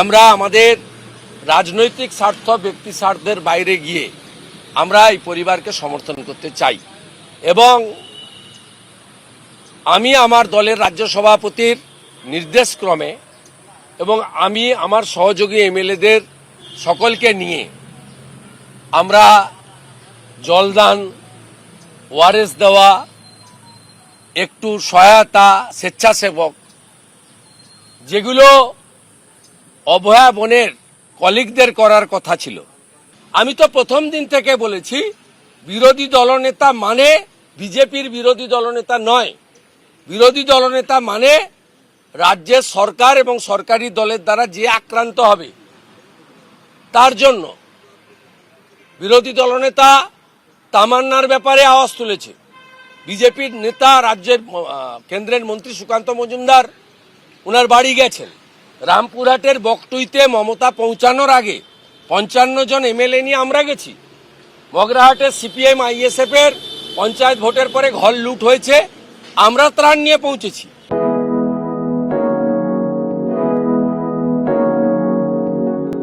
আমরা আমাদের রাজনৈতিক স্বার্থ, ব্যক্তি স্বার্থের বাইরে গিয়ে আমরা এই পরিবারকে সমর্থন করতে চাই। এবং আমি আমার দলের রাজ্য সভাপতির নির্দেশক্রমে এবং আমি আমার সহযোগী এমএলএদের সকলকে নিয়ে আমরা জলদান ওয়ারেস দেওয়া, একটু সহায়তা, স্বেচ্ছাসেবক, যেগুলো অভয়া বনের কলিগদের করার কথা ছিল। আমি তো প্রথম দিন থেকে বলেছি, বিরোধী দলনেতা মানে বিজেপির বিরোধী দলনেতা নয়। বিরোধী দলনেতা মানে রাজ্যের সরকার এবং সরকারি দলের দ্বারা যে আক্রান্ত হবে। তার জন্য বিরোধী দলনেতা তামান্নার ব্যাপারে আওয়াজ তুলেছে। বিজেপির নেতা রাজ্যের কেন্দ্রের মন্ত্রী সুকান্ত মজুমদার ওনার বাড়ি গেছেন। রামপুরহাটের বকটুইতে মমতা পৌঁছানোর আগে পঞ্চান্ন জন এমএলএ নিয়ে আমরা গেছি। মগরাহাটের সিপিএম, আইএসএফ এর পঞ্চায়েত ভোটের পরে ঘর লুট হয়েছে। আমরা ত্রাণ নিয়ে পৌঁছেছি।